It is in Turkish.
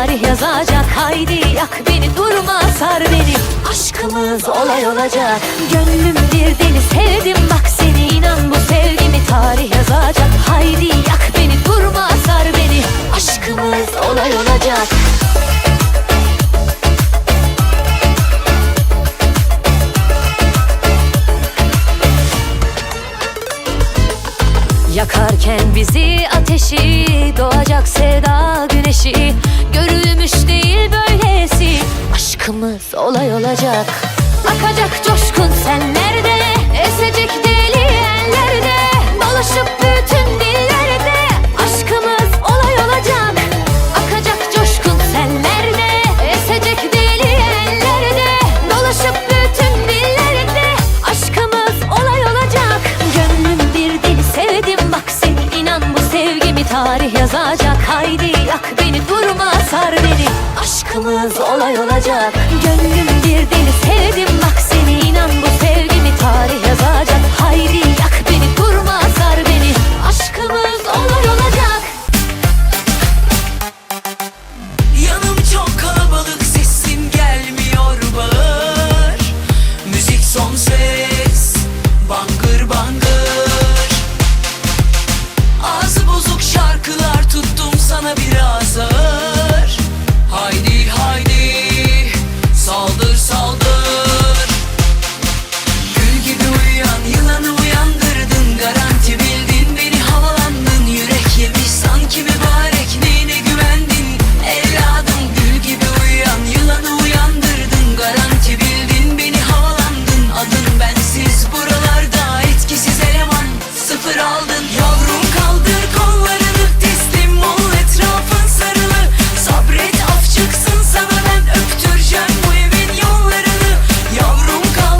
Tarih yazacak Haydi yak beni durma sar beni. Aşkımız olay olacak Gönlüm bir deli sevdim bak seni inan bu sevgimi. Tarih yazacak Haydi yak beni durma sar beni. Aşkımız olay olacak. Yakarken bizi ateşi Doğacak sevda güneşi Görülmüş değil böylesi. Aşkımız olay olacak. Akacak coşkun senlerde Esecek deli ellerde Dolaşıp bütün dillerde. Aşkımız olay olacak. Akacak coşkun senlerde Esecek deli ellerde Dolaşıp bütün dillerde. Aşkımız olay olacak. Gönlüm bir deli sevdim. Bak seni inan bu sevgimi tarih yazacak. Haydi yak durma sar beni. Aşkımız olay olacak. Gönlüm bir deli sevdim bak seni. İnan bu sevgimi tarih yazacak